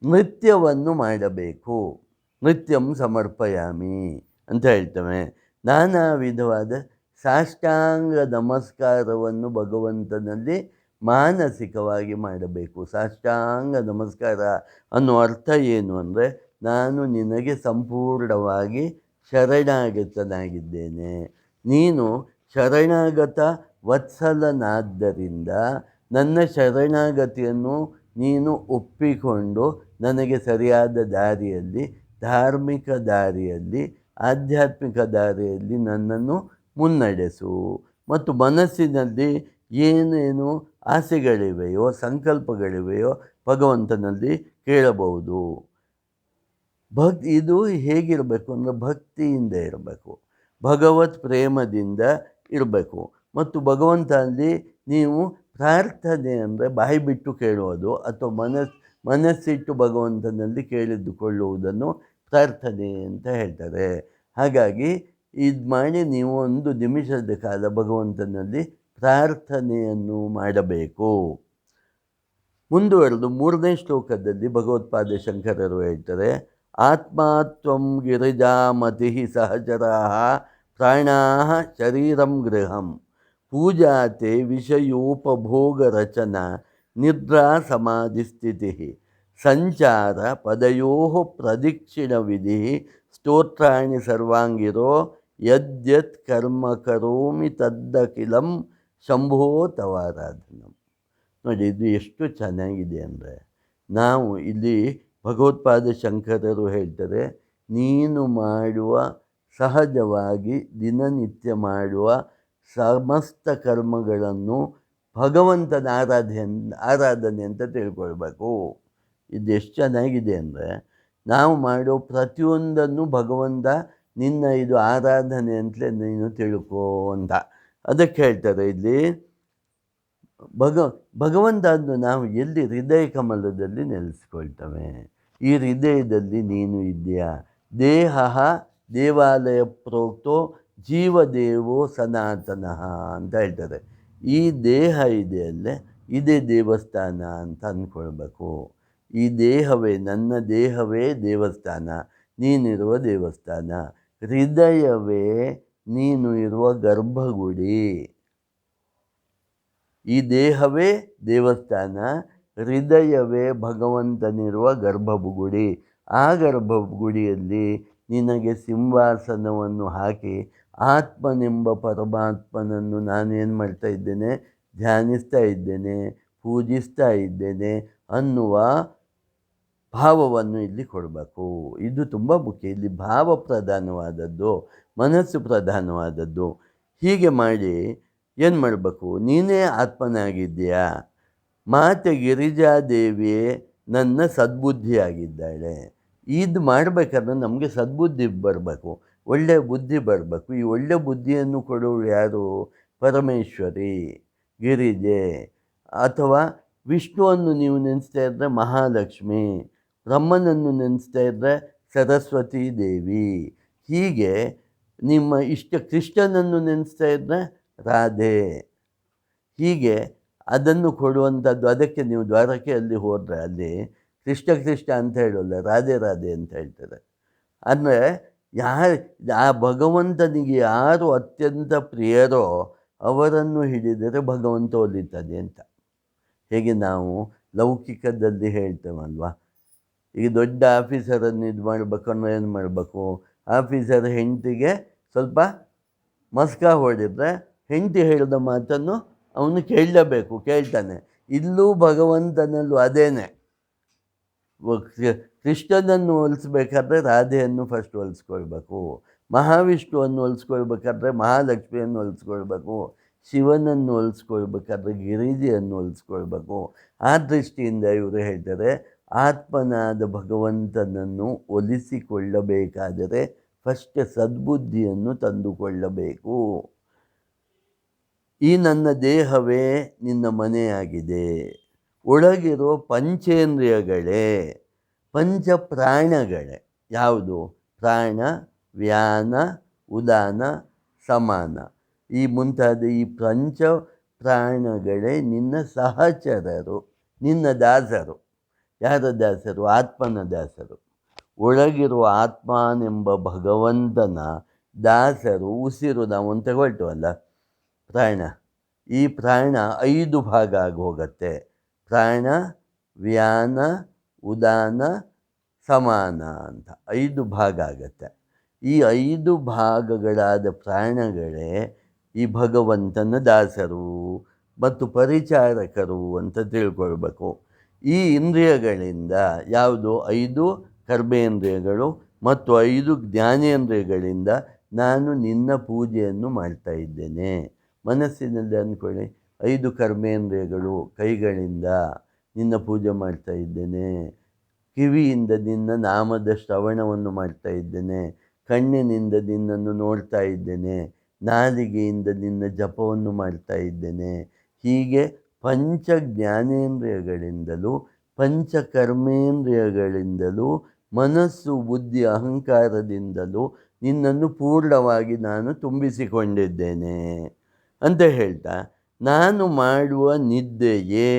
ನೃತ್ಯವನ್ನು ಮಾಡಬೇಕು, ನೃತ್ಯಂ ಸಮರ್ಪಯಾಮಿ ಅಂತ ಹೇಳ್ತೇವೆ. ನಾನಾ ವಿಧವಾದ ಸಾಷ್ಟಾಂಗ ನಮಸ್ಕಾರವನ್ನು ಭಗವಂತನಲ್ಲಿ ಮಾನಸಿಕವಾಗಿ ಮಾಡಬೇಕು. ಸಾಷ್ಟಾಂಗ ನಮಸ್ಕಾರ ಅನ್ನೋ ಅರ್ಥ ಏನು ಅಂದರೆ ನಾನು ನಿನಗೆ ಸಂಪೂರ್ಣವಾಗಿ ಶರಣಾಗತನಾಗಿದ್ದೇನೆ. ನೀನು ಶರಣಾಗತ ವತ್ಸಲನಾದ್ದರಿಂದ ನನ್ನ ಶರಣಾಗತಿಯನ್ನು ನೀನು ಒಪ್ಪಿಕೊಂಡು ನನಗೆ ಸರಿಯಾದ ದಾರಿಯಲ್ಲಿ, ಧಾರ್ಮಿಕ ದಾರಿಯಲ್ಲಿ, ಆಧ್ಯಾತ್ಮಿಕ ದಾರಿಯಲ್ಲಿ ನನ್ನನ್ನು ಮುನ್ನಡೆಸು. ಮತ್ತು ಮನಸ್ಸಿನಲ್ಲಿ ಏನೇನು ಆಸೆಗಳಿವೆಯೋ, ಸಂಕಲ್ಪಗಳಿವೆಯೋ ಭಗವಂತನಲ್ಲಿ ಕೇಳಬಹುದು. ಭಕ್, ಇದು ಹೇಗಿರಬೇಕು ಅಂದರೆ ಭಕ್ತಿಯಿಂದ ಇರಬೇಕು. ಭಗವತ್ ಪ್ರೇಮದಿಂದ ಇರಬೇಕು. ಮತ್ತು ಭಗವಂತನಲ್ಲಿ ನೀವು ಪ್ರಾರ್ಥನೆ ಅಂದರೆ ಬಾಯಿ ಬಿಟ್ಟು ಕೇಳುವುದು ಅಥವಾ ಮನಸ್, ಮನಸ್ಸಿಟ್ಟು ಭಗವಂತನಲ್ಲಿ ಕೇಳಿದುಕೊಳ್ಳುವುದನ್ನು ಪ್ರಾರ್ಥನೆ ಅಂತ ಹೇಳ್ತಾರೆ. ಹಾಗಾಗಿ ಇದು ಮಾಡಿ ನೀವು ಒಂದು ನಿಮಿಷದ ಕಾಲ ಭಗವಂತನಲ್ಲಿ ಪ್ರಾರ್ಥನೆಯನ್ನು ಮಾಡಬೇಕು. ಮುಂದುವರೆದು ಮೂರನೇ ಶ್ಲೋಕದಲ್ಲಿ ಭಗವತ್ಪಾದ ಶಂಕರರು ಹೇಳ್ತಾರೆ ಆತ್ಮಾತ್ವಂ ಗಿರಿಜಾಮತಿ ಸಹಚರಾ ಪ್ರಾಣಾ ಶರೀರಂ ಗೃಹಂ ಪೂಜಾತೆ ವಿಷಯೋಪಭೋಗರಚನಾ ನಿದ್ರಾ ಸಮಾಧಿಸ್ಥಿತಿ ಸಂಚಾರ ಪದಯೋ ಪ್ರದಕ್ಷಿಣ ವಿಧಿ ಸ್ತೋತ್ರಾಣಿ ಸರ್ವಾಂಗಿರೋ ಯದ್ಯತ್ ಕರ್ಮ ಕರೋಮಿ ತದ್ದಖಿಲಂ ಶಂಭೋ ತವಾರಾಧನಂ ನೋಡಿ, ಇದು ಎಷ್ಟು ಚೆನ್ನಾಗಿದೆ ಅಂದರೆ, ನಾವು ಇಲ್ಲಿ ಭಗವತ್ಪಾದ ಶಂಕರರು ಹೇಳ್ತಾರೆ, ನೀನು ಮಾಡುವ, ಸಹಜವಾಗಿ ದಿನನಿತ್ಯ ಮಾಡುವ ಸಮಸ್ತ ಕರ್ಮಗಳನ್ನು ಭಗವಂತನ ಆರಾಧನೆ ಆರಾಧನೆ ಅಂತ ತಿಳ್ಕೊಳ್ಬೇಕು. ಇದು ಎಷ್ಟು ಚೆನ್ನಾಗಿದೆ ಅಂದರೆ, ನಾವು ಮಾಡೋ ಪ್ರತಿಯೊಂದನ್ನು ಭಗವಂತ ನಿನ್ನ ಇದು ಆರಾಧನೆ ಅಂತಲೇ ನೀನು ತಿಳ್ಕೋ ಅಂತ. ಅದಕ್ಕೆ ಹೇಳ್ತಾರೆ ಇಲ್ಲಿ, ಭಗ ಭಗವಂತನ್ನು ನಾವು ಎಲ್ಲಿ ಹೃದಯ ಕಮಲದಲ್ಲಿ ನೆಲೆಸ್ಕೊಳ್ತವೆ? ಈ ಹೃದಯದಲ್ಲಿ ನೀನು ಇದೆಯಾ ದೇಹ ದೇವಾಲಯ ಪ್ರೋಕ್ತೋ ಜೀವದೇವೋ ಸನಾತನಃ ಅಂತ ಹೇಳ್ತಾರೆ. ಈ ದೇಹ ಇದೆಯಲ್ಲೇ ಇದೇ ದೇವಸ್ಥಾನ ಅಂತ ಅಂದ್ಕೊಳ್ಬೇಕು. ಈ ದೇಹವೇ, ನನ್ನ ದೇಹವೇ ದೇವಸ್ಥಾನ, ನೀನಿರುವ ದೇವಸ್ಥಾನ. ಹೃದಯವೇ ನೀನು ಇರುವ ಗರ್ಭಗುಡಿ. ಈ ದೇಹವೇ ದೇವಸ್ಥಾನ, ಹೃದಯವೇ ಭಗವಂತನಿರುವ ಗರ್ಭಗುಡಿ. ಆ ಗರ್ಭಗುಡಿಯಲ್ಲಿ ನಿನಗೆ ಸಿಂಹಾಸನವನ್ನು ಹಾಕಿ ಆತ್ಮನೆಂಬ ಪರಮಾತ್ಮನನ್ನು ನಾನೇನು ಮಾಡ್ತಾ ಇದ್ದೇನೆ? ಧ್ಯಾನಿಸ್ತಾ ಇದ್ದೇನೆ, ಪೂಜಿಸ್ತಾ ಇದ್ದೇನೆ ಅನ್ನುವ ಭಾವವನ್ನು ಇಲ್ಲಿ ಕೊಡಬೇಕು. ಇದು ತುಂಬ ಮುಖ್ಯ. ಇಲ್ಲಿ ಭಾವ ಪ್ರಧಾನವಾದದ್ದು, ಮನಸ್ಸು ಪ್ರಧಾನವಾದದ್ದು. ಹೀಗೆ ಮಾಡಿ ಏನು ಮಾಡಬೇಕು? ನೀನೇ ಆತ್ಮನಾಗಿದ್ದೀಯಾ? ಮಾತೆ ಗಿರಿಜಾದೇವಿಯೇ ನನ್ನ ಸದ್ಬುದ್ಧಿಯಾಗಿದ್ದಾಳೆ. ಇದು ಮಾಡಬೇಕಾದ್ರೆ ನಮಗೆ ಸದ್ಬುದ್ಧಿ ಬರಬೇಕು. ಒಳ್ಳೆಯ ಬುದ್ಧಿ ಬರಬೇಕು. ಈ ಒಳ್ಳೆಯ ಬುದ್ಧಿಯನ್ನು ಕೊಡೋಳು ಯಾರು? ಪರಮೇಶ್ವರಿ, ಗಿರಿಜೆ, ಅಥವಾ ವಿಷ್ಣುವನ್ನು ನೀವು ನೆನೆಸ್ತಾ ಇದ್ದರೆ ಮಹಾಲಕ್ಷ್ಮಿ. ಬ್ರಹ್ಮನನ್ನು ನೆನೆಸ್ತಾ ಇದ್ದರೆ ಸರಸ್ವತಿ ದೇವಿ. ಹೀಗೆ ನಿಮ್ಮ ಇಷ್ಟ ಕೃಷ್ಣನನ್ನು ನೆನೆಸ್ತಾ ಇದ್ದರೆ ರಾಧೆ. ಹೀಗೆ ಅದನ್ನು ಕೊಡುವಂಥದ್ದು ಅದಕ್ಕೆ ನೀವು ದ್ವಾರಕೆಯಲ್ಲಿ ಹೋದರೆ ಅಲ್ಲಿ ಕೃಷ್ಣ ಕೃಷ್ಣ ಅಂತ ಹೇಳೋಲ್ಲ, ರಾಧೆ ರಾಧೆ ಅಂತ ಹೇಳ್ತಾರೆ. ಅಂದರೆ ಯಾರು, ಆ ಭಗವಂತನಿಗೆ ಯಾರು ಅತ್ಯಂತ ಪ್ರಿಯರೋ ಅವರನ್ನು ಹಿಡಿದರೆ ಭಗವಂತ ಒಲಿತದೆ ಅಂತ. ಹೇಗೆ ನಾವು ಲೌಕಿಕದಲ್ಲಿ ಹೇಳ್ತೇವಲ್ವ? ಈಗ ದೊಡ್ಡ ಆಫೀಸರನ್ನು ಇದು ಮಾಡಬೇಕು ಏನು ಮಾಡಬೇಕು. ಆಫೀಸರ್ ಹೆಂಡತಿಗೆ ಸ್ವಲ್ಪ ಮಸ್ಕ ಹೊಡೆದ್ರೆ ಹೆಂಡತಿ ಹೇಳಿದ ಮಾತನ್ನು ಅವನು ಕೇಳಲೇಬೇಕು, ಕೇಳ್ತಾನೆ. ಇಲ್ಲೂ ಭಗವಂತನಲ್ಲೂ ಅದೇನೆ. ಕೃಷ್ಣನನ್ನು ಹೋಲಿಸ್ಬೇಕಾದ್ರೆ ರಾಧೆಯನ್ನು ಫಸ್ಟ್ ಹೊಲಿಸ್ಕೊಳ್ಬೇಕು. ಮಹಾವಿಷ್ಣುವನ್ನು ಹೊಲಿಸ್ಕೊಳ್ಬೇಕಾದ್ರೆ ಮಹಾಲಕ್ಷ್ಮಿಯನ್ನು ಹೊಲಿಸ್ಕೊಳ್ಬೇಕು. ಶಿವನನ್ನು ಹೊಲಿಸ್ಕೊಳ್ಬೇಕಾದ್ರೆ ಗಿರಿಜಿಯನ್ನು ಹೊಲಿಸ್ಕೊಳ್ಬೇಕು. ಆ ದೃಷ್ಟಿಯಿಂದ ಇವರು ಹೇಳ್ತಾರೆ ಆತ್ಮನಾದ ಭಗವಂತನನ್ನು ಒಲಿಸಿಕೊಳ್ಳಬೇಕಾದರೆ ಫಸ್ಟ್ ಸದ್ಬುದ್ಧಿಯನ್ನು ತಂದುಕೊಳ್ಳಬೇಕು. ಈ ನನ್ನ ದೇಹವೇ ನಿನ್ನ ಮನೆಯಾಗಿದೆ. ಒಳಗಿರೋ ಪಂಚೇಂದ್ರಿಯಗಳೇ ಪಂಚ ಪ್ರಾಣಗಳೇ ಯಾವುದು? ಪ್ರಾಣ, ವ್ಯಾನ, ಉದಾನ, ಸಮಾನ. ಈ ಮುಂತಾದ ಈ ಪಂಚ ಪ್ರಾಣಗಳೇ ನಿನ್ನ ಸಹಚರರು, ನಿನ್ನ ದಾಸರು. ಯಾರ ದಾಸರು? ಆತ್ಮನ ದಾಸರು. ಒಳಗಿರುವ ಆತ್ಮನೆಂಬ ಭಗವಂತನ ದಾಸರು ಉಸಿರು ನಾವು ತಗೊಳ್ತೀವಲ್ಲ? ಪ್ರಾಣ. ಈ ಪ್ರಾಣ ಐದು ಭಾಗ ಆಗಿ ಹೋಗುತ್ತೆ ಪ್ರಾಣ, ವ್ಯಾನ, ಉದಾನ, ಸಮಾನ ಅಂತ ಐದು ಭಾಗ ಆಗತ್ತೆ. ಈ ಐದು ಭಾಗಗಳಾದ ಪ್ರಾಣಗಳೇ ಈ ಭಗವಂತನ ದಾಸರು ಮತ್ತು ಪರಿಚಾರಕರು ಅಂತ ತಿಳ್ಕೊಳ್ಬೇಕು. ಈ ಇಂದ್ರಿಯಗಳಿಂದ ಯಾವುದು? ಐದು ಕರ್ಮೇಂದ್ರಿಯಗಳು ಮತ್ತು ಐದು ಜ್ಞಾನೇಂದ್ರಿಯಗಳಿಂದ ನಾನು ನಿನ್ನ ಪೂಜೆಯನ್ನು ಮಾಡ್ತಾ ಇದ್ದೇನೆ. ಮನಸ್ಸಿನಲ್ಲಿ ಅಂದ್ಕೊಳ್ಳಿ, ಐದು ಕರ್ಮೇಂದ್ರಿಯಗಳು ಕೈಗಳಿಂದ ನಿನ್ನ ಪೂಜೆ ಮಾಡ್ತಾ ಇದ್ದೇನೆ. ಕಿವಿಯಿಂದ ನಿನ್ನ ನಾಮದ ಶ್ರವಣವನ್ನು ಮಾಡ್ತಾ ಇದ್ದೇನೆ. ಕಣ್ಣಿನಿಂದ ನಿನ್ನನ್ನು ನೋಡ್ತಾ ಇದ್ದೇನೆ. ನಾಲಿಗೆಯಿಂದ ನಿನ್ನ ಜಪವನ್ನು ಮಾಡ್ತಾ ಇದ್ದೇನೆ. ಹೀಗೆ ಪಂಚ ಜ್ಞಾನೇಂದ್ರಿಯಗಳಿಂದಲೂ ಪಂಚ ಕರ್ಮೇಂದ್ರಿಯಗಳಿಂದಲೂ ಮನಸ್ಸು, ಬುದ್ಧಿ, ಅಹಂಕಾರದಿಂದಲೂ ನಿನ್ನನ್ನು ಪೂರ್ಣವಾಗಿ ನಾನು ತುಂಬಿಸಿಕೊಂಡಿದ್ದೇನೆ ಅಂತ ಹೇಳ್ತಾ, ನಾನು ಮಾಡುವ ನಿದ್ದೆಯೇ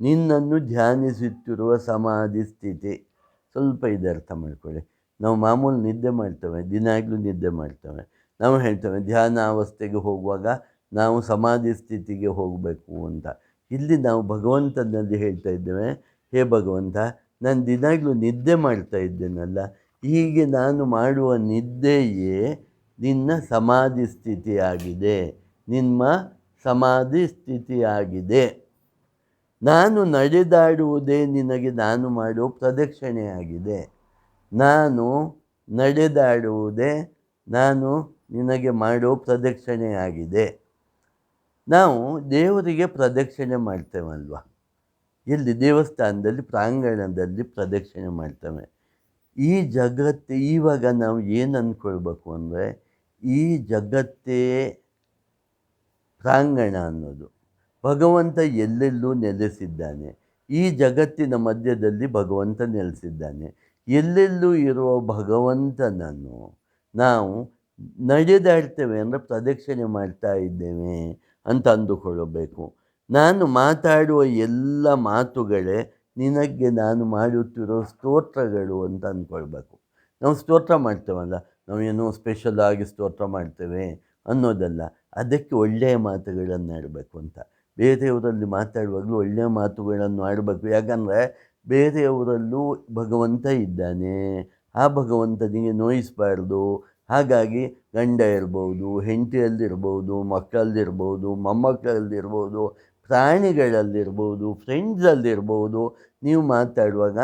ನಿನ್ನನ್ನು ಧ್ಯಾನಿಸುತ್ತಿರುವ ಸಮಾಧಿ ಸ್ಥಿತಿ. ಸ್ವಲ್ಪ ಇದು ಅರ್ಥ ಮಾಡ್ಕೊಳ್ಳಿ. ನಾವು ಮಾಮೂಲು ನಿದ್ದೆ ಮಾಡ್ತೇವೆ, ದಿನಾಗಲೂ ನಿದ್ದೆ ಮಾಡ್ತೇವೆ. ನಾವು ಹೇಳ್ತೇವೆ, ಧ್ಯಾನಾವಸ್ಥೆಗೆ ಹೋಗುವಾಗ ನಾವು ಸಮಾಧಿ ಸ್ಥಿತಿಗೆ ಹೋಗಬೇಕು ಅಂತ. ಇಲ್ಲಿ ನಾವು ಭಗವಂತನಲ್ಲಿ ಹೇಳ್ತಾ ಇದ್ದೇವೆ, ಹೇ ಭಗವಂತ, ನಾನು ದಿನಾಗಲೂ ನಿದ್ದೆ ಮಾಡ್ತಾ ಇದ್ದೇನಲ್ಲ, ಹೀಗೆ ನಾನು ಮಾಡುವ ನಿದ್ದೆಯೇ ನಿನ್ನ ಸಮಾಧಿ ಸ್ಥಿತಿಯಾಗಿದೆ, ನಿಮ್ಮ ಸಮಾಧಿ ಸ್ಥಿತಿಯಾಗಿದೆ. ನಾನು ನಡೆದಾಡುವುದೇ ನಿನಗೆ ನಾನು ಮಾಡುವ ಪ್ರದಕ್ಷಿಣೆಯಾಗಿದೆ. ನಾನು ನಡೆದಾಡುವುದೇ ನಾನು ನಿನಗೆ ಮಾಡೋ ಪ್ರದಕ್ಷಿಣೆಯಾಗಿದೆ. ನಾವು ದೇವರಿಗೆ ಪ್ರದಕ್ಷಿಣೆ ಮಾಡ್ತೇವಲ್ವ? ಎಲ್ಲಿ ದೇವಸ್ಥಾನದಲ್ಲಿ, ಪ್ರಾಂಗಣದಲ್ಲಿ ಪ್ರದಕ್ಷಿಣೆ ಮಾಡ್ತೇವೆ. ಈ ಜಗತ್ತು, ಇವಾಗ ನಾವು ಏನು ಅಂದ್ಕೊಳ್ಬೇಕು ಅಂದರೆ, ಈ ಜಗತ್ತೇ ಪ್ರಾಂಗಣ ಅನ್ನೋದು. ಭಗವಂತ ಎಲ್ಲೆಲ್ಲೂ ನೆಲೆಸಿದ್ದಾನೆ. ಈ ಜಗತ್ತಿನ ಮಧ್ಯದಲ್ಲಿ ಭಗವಂತ ನೆಲೆಸಿದ್ದಾನೆ. ಎಲ್ಲೆಲ್ಲೂ ಇರುವ ಭಗವಂತನನ್ನು ನಾವು ನಡೆದಾಡ್ತೇವೆ ಅಂದರೆ ಪ್ರದಕ್ಷಿಣೆ ಮಾಡ್ತಾ ಇದ್ದೇವೆ. ಅಂತ ಅಂದುಕೊಳ್ಳಬೇಕು ನಾನು ಮಾತಾಡುವ ಎಲ್ಲ ಮಾತುಗಳೇ ನಿನಗೆ ನಾನು ಮಾಡುತ್ತಿರೋ ಸ್ತೋತ್ರಗಳು ಅಂತ ಅಂದ್ಕೊಳ್ಬೇಕು. ನಾವು ಸ್ತೋತ್ರ ಮಾಡ್ತೇವಲ್ಲ ನಾವು ಏನೋ ಸ್ಪೆಷಲ್ ಆಗಿ ಸ್ತೋತ್ರ ಮಾಡ್ತೇವೆ ಅನ್ನೋದಲ್ಲ, ಅದಕ್ಕೆ ಒಳ್ಳೆಯ ಮಾತುಗಳನ್ನು ಆಡಬೇಕು ಅಂತ. ಬೇರೆಯವರಲ್ಲಿ ಮಾತಾಡುವಾಗಲೂ ಒಳ್ಳೆಯ ಮಾತುಗಳನ್ನು ಆಡಬೇಕು. ಯಾಕಂದರೆ ಬೇರೆಯವರಲ್ಲೂ ಭಗವಂತ ಇದ್ದಾನೆ. ಆ ಭಗವಂತನಿಗೆ ನೋಯಿಸಬಾರ್ದು ಹಾಗಾಗಿ ಗಂಡ ಇರ್ಬೋದು ಹೆಂಡತಿಯಲ್ಲಿರ್ಬೋದು ಮಕ್ಕಳಲ್ಲಿರ್ಬೋದು ಮೊಮ್ಮಕ್ಕಳಲ್ಲಿರ್ಬೋದು ಪ್ರಾಣಿಗಳಲ್ಲಿರ್ಬೋದು ಫ್ರೆಂಡ್ಸಲ್ಲಿರ್ಬೋದು ನೀವು ಮಾತಾಡುವಾಗ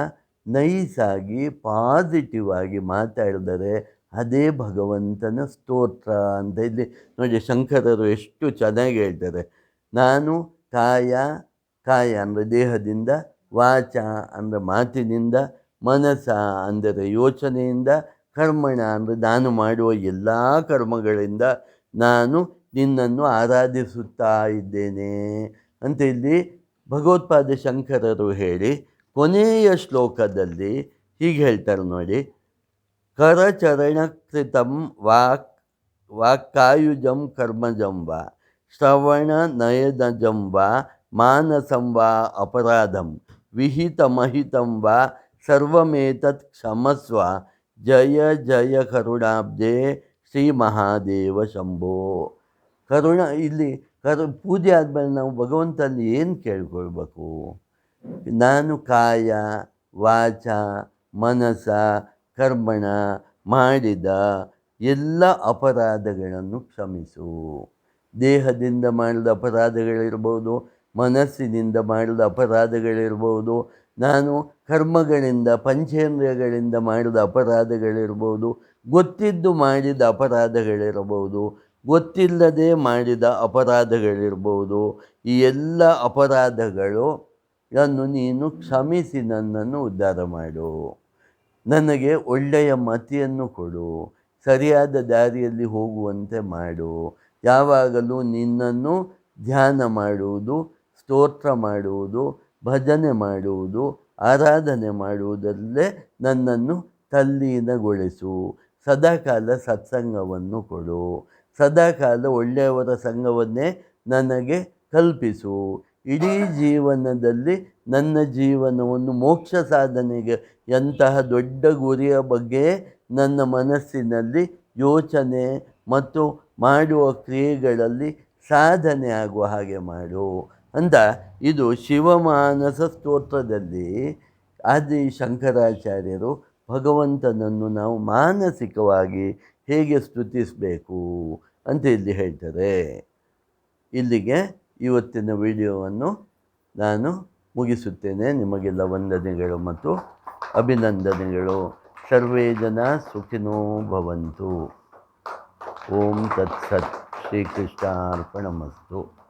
ನೈಸಾಗಿ ಪಾಸಿಟಿವ್ ಆಗಿ ಮಾತಾಡಿದರೆ ಅದೇ ಭಗವಂತನ ಸ್ತೋತ್ರ ಅಂತ ಇಲ್ಲಿ ನೋಡಿ ಶಂಕರರು ಎಷ್ಟು ಚೆನ್ನಾಗಿ ಹೇಳ್ತಾರೆ. ನಾನು ಕಾಯ ಕಾಯ ಅಂದರೆ ದೇಹದಿಂದ, ವಾಚ ಅಂದರೆ ಮಾತಿನಿಂದ ಮನಸ್ಸ ಅಂದರೆ ಯೋಚನೆಯಿಂದ ಕರ್ಮಣ ಅಂದರೆ ನಾನು ಮಾಡುವ ಎಲ್ಲ ಕರ್ಮಗಳಿಂದ ನಾನು ನಿನ್ನನ್ನು ಆರಾಧಿಸುತ್ತಾ ಇದ್ದೇನೆ. ಅಂತ ಇಲ್ಲಿ ಭಗವತ್ಪಾದ ಶಂಕರರು ಹೇಳಿ ಕೊನೆಯ ಶ್ಲೋಕದಲ್ಲಿ ಹೀಗೆ ಹೇಳ್ತಾರೆ ನೋಡಿ, ಕರಚರಣಕೃತಂ ವಾಕ್, ವಾಕ್ಕಾಯುಜಂ ಕರ್ಮಜಂ ವಾ, ಶ್ರವಣ ನಯನಜಂ ವಾ, ಮಾನಸಂ ವಾ, ಅಪರಾಧಂ, ವಿಹಿತಮಹಿತಂ ವಾ, ಸರ್ವಮೇತತ್ ಕ್ಷಮಸ್ವ ಜಯ ಜಯ ಕರುಣಾಬ್ಜೆ ಶ್ರೀ ಮಹಾದೇವ ಶಂಭೋ. ಕರುಣ ಇಲ್ಲಿ ಕರು ಪೂಜೆ ಆದಮೇಲೆ ನಾವು ಭಗವಂತನಲ್ಲಿ ಏನು ಕೇಳ್ಕೊಳ್ಬೇಕು? ನಾನು ಕಾಯ, ವಾಚ, ಮನಸ, ಕರ್ಮಣ ಮಾಡಿದ ಎಲ್ಲ ಅಪರಾಧಗಳನ್ನು ಕ್ಷಮಿಸು. ದೇಹದಿಂದ ಮಾಡಿದ ಅಪರಾಧಗಳಿರ್ಬೋದು, ಮನಸ್ಸಿನಿಂದ ಮಾಡಿದ ಅಪರಾಧಗಳಿರ್ಬೋದು, ನಾನು ಕರ್ಮಗಳಿಂದ, ಪಂಚೇಂದ್ರಿಯಗಳಿಂದ ಮಾಡಿದ ಅಪರಾಧಗಳಿರ್ಬೋದು, ಗೊತ್ತಿದ್ದು ಮಾಡಿದ ಅಪರಾಧಗಳಿರಬಹುದು ಗೊತ್ತಿಲ್ಲದೆ ಮಾಡಿದ ಅಪರಾಧಗಳಿರ್ಬೋದು, ಈ ಎಲ್ಲ ಅಪರಾಧಗಳು ಅನ್ನು ನೀನು ಕ್ಷಮಿಸಿ ನನ್ನನ್ನು ಉದ್ಧಾರ ಮಾಡು. ನನಗೆ ಒಳ್ಳೆಯ ಮತಿಯನ್ನು ಕೊಡು, ಸರಿಯಾದ ದಾರಿಯಲ್ಲಿ ಹೋಗುವಂತೆ ಮಾಡು. ಯಾವಾಗಲೂ ನಿನ್ನನ್ನು ಧ್ಯಾನ ಮಾಡುವುದು, ಸ್ತೋತ್ರ ಮಾಡುವುದು, ಭಜನೆ ಮಾಡುವುದು ಆರಾಧನೆ ಮಾಡುವುದರಲ್ಲೇ ನನ್ನನ್ನು ತಲ್ಲೀನಗೊಳಿಸು. ಸದಾಕಾಲ ಸತ್ಸಂಗವನ್ನು ಕೊಡು. ಸದಾಕಾಲ ಒಳ್ಳೆಯವರ ಸಂಘವನ್ನೇ ನನಗೆ ಕಲ್ಪಿಸು. ಇಡೀ ಜೀವನದಲ್ಲಿ ನನ್ನ ಜೀವನವನ್ನು ಮೋಕ್ಷ ಸಾಧನೆಗೆ ಎಂತಹ ದೊಡ್ಡ ಗುರಿಯ ಬಗ್ಗೆ ನನ್ನ ಮನಸ್ಸಿನಲ್ಲಿ ಯೋಚನೆ ಮತ್ತು ಮಾಡುವ ಕ್ರಿಯೆಗಳಲ್ಲಿ ಸಾಧನೆ ಆಗುವ ಹಾಗೆ ಮಾಡು. ಅಂತ ಇದು ಶಿವಮಾನಸ ಸ್ತೋತ್ರದಲ್ಲಿ ಆದಿ ಶಂಕರಾಚಾರ್ಯರು ಭಗವಂತನನ್ನು ನಾವು ಮಾನಸಿಕವಾಗಿ ಹೇಗೆ ಸ್ತುತಿಸಬೇಕು ಅಂತ ಇಲ್ಲಿ ಹೇಳ್ತಾರೆ. ಇಲ್ಲಿಗೆ ಇವತ್ತಿನ ವಿಡಿಯೋವನ್ನು ನಾನು ಮುಗಿಸುತ್ತೇನೆ. ನಿಮಗೆಲ್ಲ ವಂದನೆಗಳು ಮತ್ತು ಅಭಿನಂದನೆಗಳು. ಸರ್ವೇ ಜನ ಸುಖಿನೋ ಭವಂತು. ಓಂ ತತ್ಸತ್ ಶ್ರೀಕೃಷ್ಣಾರ್ಪಣಮಸ್ತು.